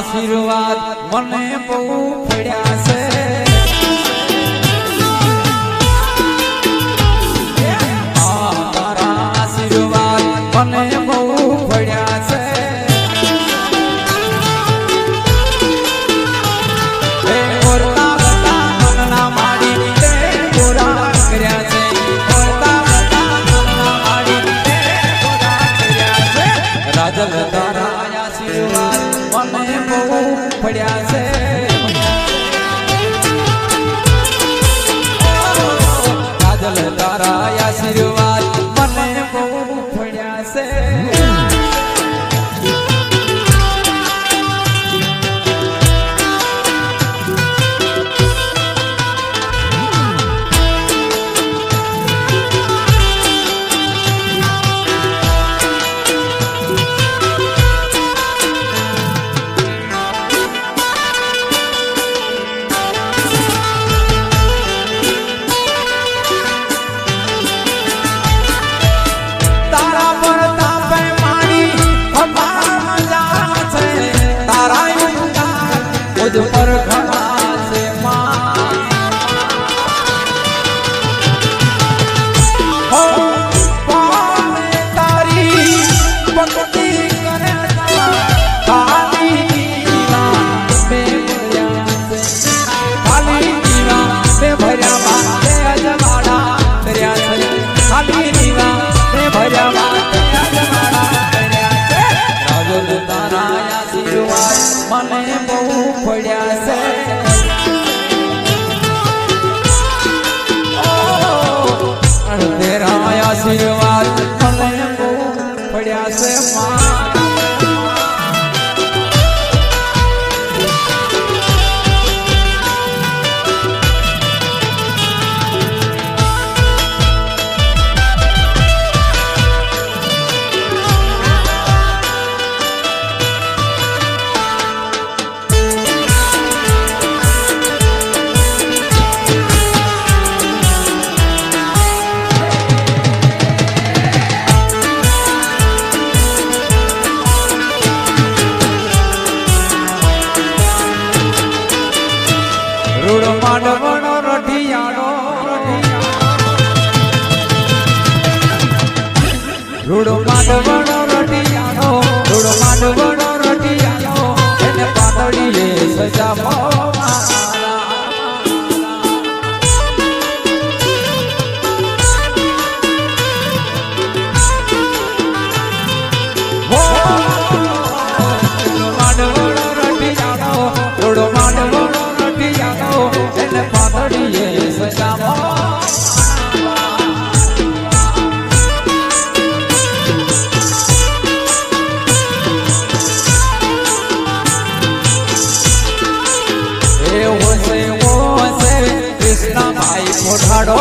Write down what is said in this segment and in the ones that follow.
आशीर्वाद मने बहु फड़िया से Wow. વડવણો રઢિયાળો રૂડો માધવણો રઢિયાળો. ઢાડો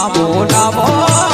যাবো না